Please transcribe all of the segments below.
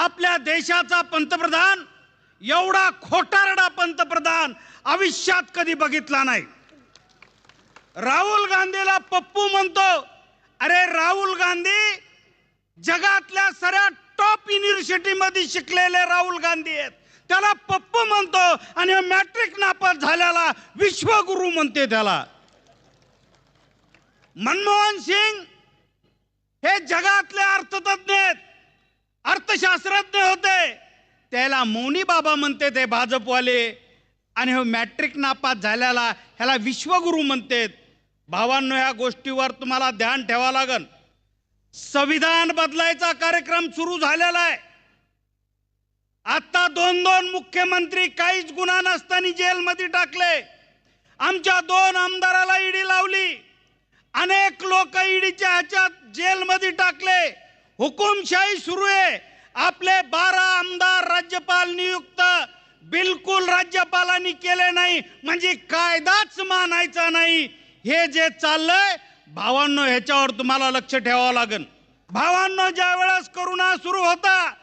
आपल्या देशाचा पंतप्रधान एवढा खोटारडा पंतप्रधान आयुष्यात कधी बघितला नाही. राहुल गांधीला पप्पू म्हणतो अरे राहुल गांधी जगातल्या सगळ्या टॉप युनिव्हर्सिटी मध्ये शिकलेले राहुल गांधी आहेत. त्याला पप्पू म्हणतो आणि मॅट्रिक नापास झाल्याला विश्वगुरु म्हणते त्याला. मनमोहन सिंग हे जगातले अर्थतज्ञ आहेत. अर्थशास्त्रज्ञ होते. त्याला मौनी बाबा म्हणते ते भाजपवाले. आणि हो मॅट्रिक नापास झाल्याला ह्याला विश्वगुरु म्हणतात. भावांनो ह्या गोष्टीवर तुम्हाला ध्यान ठेवा लागन. संविधान बदलायचा कार्यक्रम सुरू झालेला आहे. आता दोन दोन मुख्यमंत्री काहीच गुन्हा नसताना जेलमध्ये टाकले. आमच्या दोन आमदाराला ईडी लावली. अनेक लोक ईडीच्या ह्याच्यात जेलमध्ये टाकले. हुकुमशाही सुरू आहे. आपले बारा आमदार राज्यपाल नियुक्त बिलकुल राज्यपालांनी केले नाही. म्हणजे कायदाच मानायचा नाही. हे जे चाललंय भावांनो ह्याच्यावर तुम्हाला लक्ष ठेवावं लागेल. भावांनो ज्या वेळेस करोना सुरू होता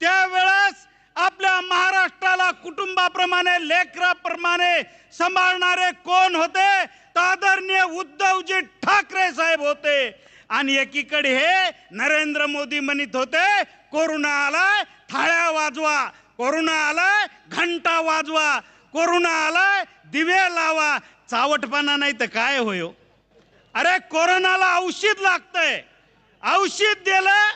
त्यावेळेस आपल्या महाराष्ट्राला कुटुंबाप्रमाणे लेकराप्रमाणे सांभाळणारे कोण होते? तर आदरणीय उद्धवजी ठाकरे साहेब होते. आणि एकीकडे हे नरेंद्र मोदी म्हणत होते कोरोना आलाय थाळ्या वाजवा कोरोना आलाय घंटा वाजवा कोरोना आलाय दिवे लावा. चावटपणा नाही तर काय होय? अरे कोरोनाला औषध लागतंय. औषध दिलं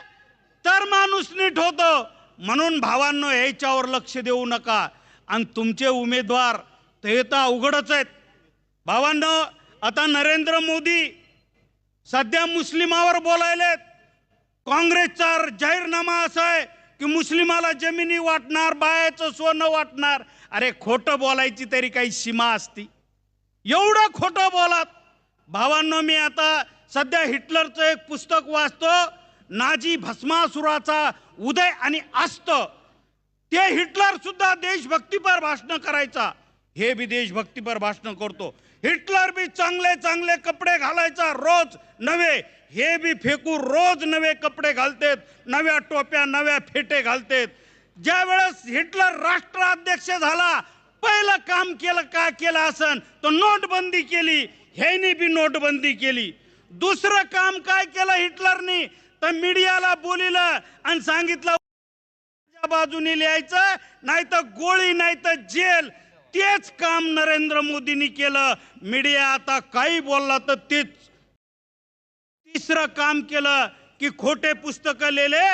तर माणूस नीट होतो. म्हणून भावांनो ह्याच्यावर लक्ष देऊ नका. आणि तुमचे उमेदवार ते तर अवघडच आहेत. भावांनो आता नरेंद्र मोदी सध्या मुस्लिमावर बोलायलेत. काँग्रेसचा जाहीरनामा असा आहे की मुस्लिमाला जमिनी वाटणार बायाचं सोनं वाटणार. अरे खोटं बोलायची तरी काही सीमा असती. एवढं खोटं बोलात. भावांनो मी आता सध्या हिटलरचं एक पुस्तक वाचतो. नाजी भस्मासुराचा उदय आणि अस्त. ते हिटलर सुद्धा देशभक्तीपर भाषण करायचा. हे बी देशभक्तीपर भाषण करतो. हिटलर बी चांगले चांगले कपडे घालायचा रोज नवे हे बी फेकू रोज नवे कपडे घालतेत नव्या टोप्या नव्या फेटे घालतेत. ज्या वेळेस हिटलर राष्ट्राध्यक्ष झाला पहिलं काम केलं काय केलं असन? तर नोटबंदी केली ह्यानी बी नोटबंदी केली. दुसरं काम काय केलं हिटलरनी? तर मीडियाला बोलिलं आणि सांगितलं बाजूने लिहायचं नाही तर गोळी नाही तर जेल. तेच काम नरेंद्र मोदींनी केलं. मीडिया आता काही बोलला तर तेच. तिसरं काम केलं की खोटे पुस्तकं लिहिले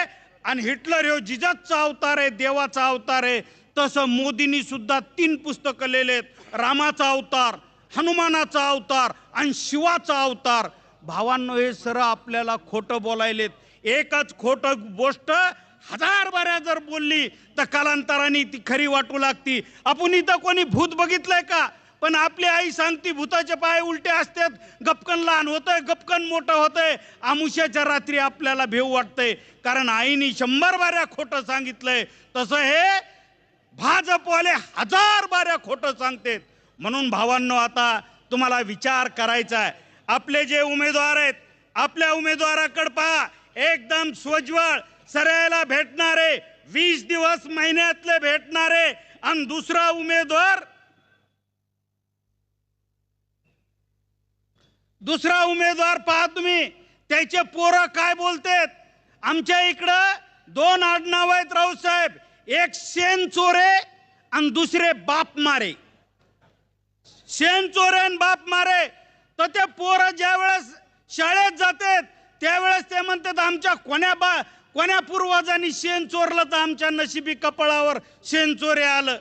आणि हिटलर ह्यो जिजाचा अवतार आहे देवाचा अवतार आहे. तसं मोदींनी सुद्धा तीन पुस्तकं लिहिलेत. रामाचा अवतार हनुमानाचा अवतार आणि शिवाचा अवतार. भावांनो हे सर आपल्याला खोटं बोलायलेत. एकच खोटं गोष्ट हजार बाऱ्या जर बोलली तर कालांतराने ती खरी वाटू लागती. आपण इथं कोणी भूत बघितलंय का? पण आपली आई सांगती भूताचे पाय उलटे असतात. गपकन लहान होतंय गपकन मोठं होतंय. आमुष्याच्या रात्री आपल्याला भेव वाटतंय. कारण आईने शंभर बाऱ्या खोटं सांगितलंय. तसं हे भाजपवाले हजार बाऱ्या खोटं सांगतेत. म्हणून भावांनो आता तुम्हाला विचार करायचा आहे. आपले जे उमेदवार आहेत आपल्या उमेदवाराकडे पहा. एकदम स्वज्वळ सरायला भेटणारे वीस दिवस महिन्यातले भेटणारे आणि दुसरा उमेदवार दुसरा उमेदवार पहा तुम्ही त्याचे पोरं काय बोलतेत? आमच्या इकडं दोन आडनाव आहेत राऊसाहेब एक शेण चोरे आणि दुसरे बाप मारे. शेण चोरे आणि बाप मारे. तर ते पोरं ज्या वेळेस शाळेत जातात त्यावेळेस ते म्हणतात आमच्या कोण्या बा कोण्या पूर्वजांनी शेण चोरलं तर आमच्या नशिबी कपाळावर शेण चोरे आलं.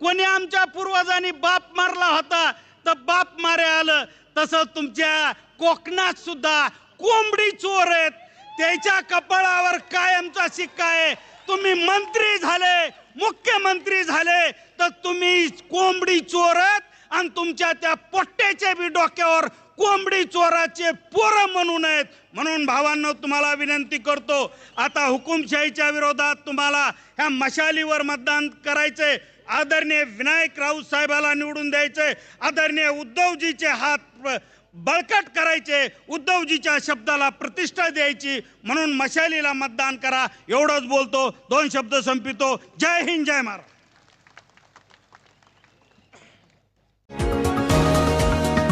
कोणी आमच्या पूर्वजांनी बाप मारला होता तर बाप मारे आलं. तसं तुमच्या कोकणात सुद्धा कोंबडी चोर आहेत. त्याच्या कपाळावर कायमचा शिक्का आहे. तुम्ही मंत्री झाले मुख्यमंत्री झाले तर तुम्ही कोंबडी चोर आहेत आणि तुमच्या त्या पोट्ट्याच्या बी डोक्यावर कोंबडी चोराचे पोरं म्हणू नयेत. म्हणून भावांनो तुम्हाला विनंती करतो आता हुकुमशाहीच्या विरोधात तुम्हाला ह्या मशालीवर मतदान करायचे आदरणीय विनायक राऊत साहेबाला निवडून द्यायचे आदरणीय उद्धवजीचे हात बळकट करायचे. उद्धवजीच्या शब्दाला प्रतिष्ठा द्यायची. म्हणून मशालीला मतदान करा. एवढंच बोलतो. दोन शब्द संपितो. जय हिंद जय महाराज